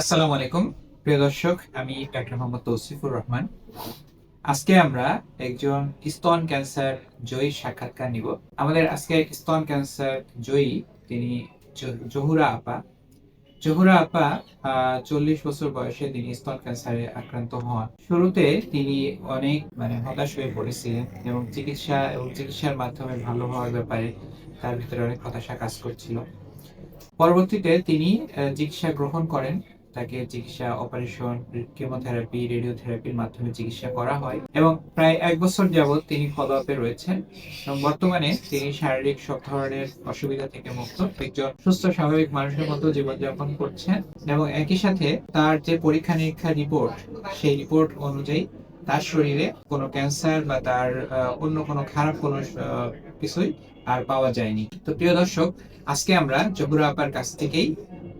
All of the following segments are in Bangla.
আসসালামু আলাইকুম। প্রিয় দর্শক, আমি ডাক্তার মোহাম্মদ তৌসিফুর রহমান। আজকে আমরা একজন স্তন ক্যান্সার জয়ী সাক্ষাৎকার নিব। আমাদের আজকে স্তন ক্যান্সার জয়ী তিনি জহুরা আপা। জহুরা আপা চল্লিশ বছর বয়সে তিনি স্তন ক্যান্সারে আক্রান্ত হন। শুরুতে তিনি অনেক মানে হতাশ হয়ে পড়েছিলেন এবং চিকিৎসা এবং চিকিৎসার মাধ্যমে ভালো হওয়ার ব্যাপারে তার ভিতরে অনেক হতাশা কাজ করছিল। পরবর্তীতে তিনি চিকিৎসা গ্রহণ করেন। তাকে চিকিৎসা অপারেশন কেমোথেরাপি রেডিওথেরাপির মাধ্যমে চিকিৎসা করা হয় এবং প্রায় এক বছর যাবৎ তিনি ফলো আপে রয়েছেন। এবং বর্তমানে তিনি শারীরিক সব ধরনের অসুবিধা থেকে মুক্ত। একজন সুস্থ, স্বাভাবিক মানুষের মতো জীবনযাপন করছেন এবং একই সাথে তার যে পরীক্ষা নিরীক্ষা রিপোর্ট সেই রিপোর্ট অনুযায়ী তার শরীরে কোনো ক্যান্সার বা তার অন্য কোনো খারাপ কোনো কিছুই আর পাওয়া যায়নি। তো প্রিয় দর্শক, আজকে আমরা জহুরা আপার কাছ থেকেই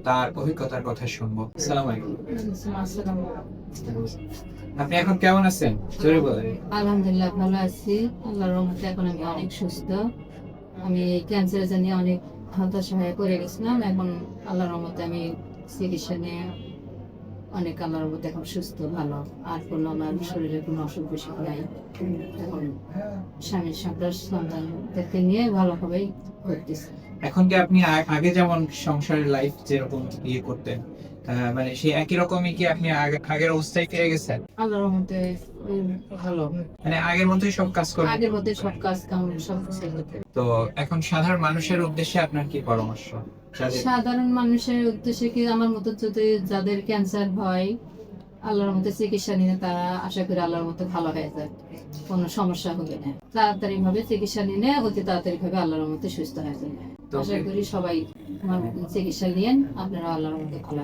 তার অভিজ্ঞতার কথা শুনব। সালাম আলাইকুম। আপনি এখন কেমন আছেন? জোরে বলেন। আলহামদুলিল্লাহ ভালো আছি। আল্লাহর রহমতে এখন আমি অনেক সুস্থ। আমি এই ক্যান্সারের জন্য অনেক হতাশা হয়ে পড়ে গেছিলাম। এখন আল্লাহর রহমতে আমি চিকিৎসা নিয়ে অনেক আল্লাহর মধ্যে এখন সুস্থ, ভালো। আর কোনো আমার শরীরে কোনো অসুখ বেশি নাই। এখন স্বামীর সন্তান সন্তানদেরকে নিয়ে ভালোভাবেই করতেছি। এখন কি আপনি আগে যেমন সংসারের লাইফ যেরকম ইয়ে করতেন মানে সেই একই রকমই কি আপনি আগের অবস্থায় ফিরে গেছেন? আল্লাহর রহমতে ভালো। মানে আগের মতোই সব কাজ করেন আগের মধ্যে সব কাজ কাম সব তো এখন সাধারণ মানুষের উদ্দেশ্যে আপনার কি পরামর্শ? সাধারণ মানুষের উদ্দেশ্যে কি আমার মতো যদি যাদের ক্যান্সার হয় আল্লাহর মতো চিকিৎসা নিলে তারা আশা করি আল্লাহর মতো ভালো হয়ে যায়। কোনো সমস্যা হবে না। তাড়াতাড়ি ভাবে চিকিৎসা নিলে অতি তাড়াতাড়ি ভাবে আল্লাহর মতো সুস্থ হয়ে যাবে আশা করি সবাই চিকিৎসা নিয়েন আপনারা আল্লাহর মতো ভালো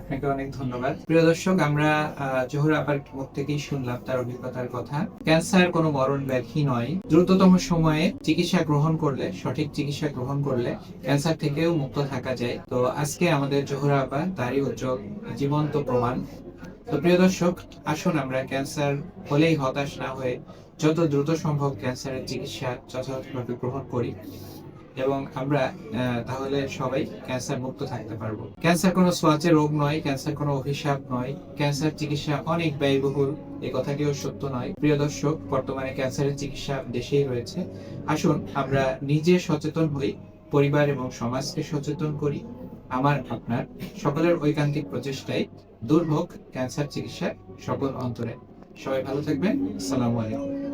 আপনাকে অনেক ধন্যবাদ। প্রিয় দর্শক আমরা জহুর আপার মুখ থেকেই শুনলাম তার অভিজ্ঞতার কথা। ক্যান্সার কোনো মরণ ব্যাধি নয়। দ্রুততম সময়ে চিকিৎসা গ্রহণ করলে সঠিক চিকিৎসা গ্রহণ করলে ক্যান্সার থেকেও মুক্ত থাকা যায়। তো আজকে আমাদের জোহর আপা তারই উজ্জ্বল জীবন্ত প্রমাণ। তো প্রিয় দর্শক আসুন আমরা ক্যান্সার হলেই হতাশ না হয়ে যত দ্রুত সম্ভব ক্যান্সারের চিকিৎসা যথাযথভাবে গ্রহণ করি। এবং আমরা তাহলে সবাই ক্যান্সার মুক্ত থাকতে পারব। ক্যান্সার কোনো সোয়াচের রোগ নয় ক্যান্সার কোনো অভিশাপ নয়। ক্যান্সার চিকিৎসা অনেক ব্যয়বহুল এই কথাটিও সত্য নয়। প্রিয় দর্শক, বর্তমানে ক্যান্সারের চিকিৎসা দেশেই রয়েছে। আসুন, আমরা নিজে সচেতন হই, পরিবার এবং সমাজকে সচেতন করি। আমার আপনার সকলের ঐকান্তিক প্রচেষ্টায় দূর হোক ক্যান্সার চিকিৎসা সকল অন্তরে। সবাই ভালো থাকবেন। আসসালামু আলাইকুম।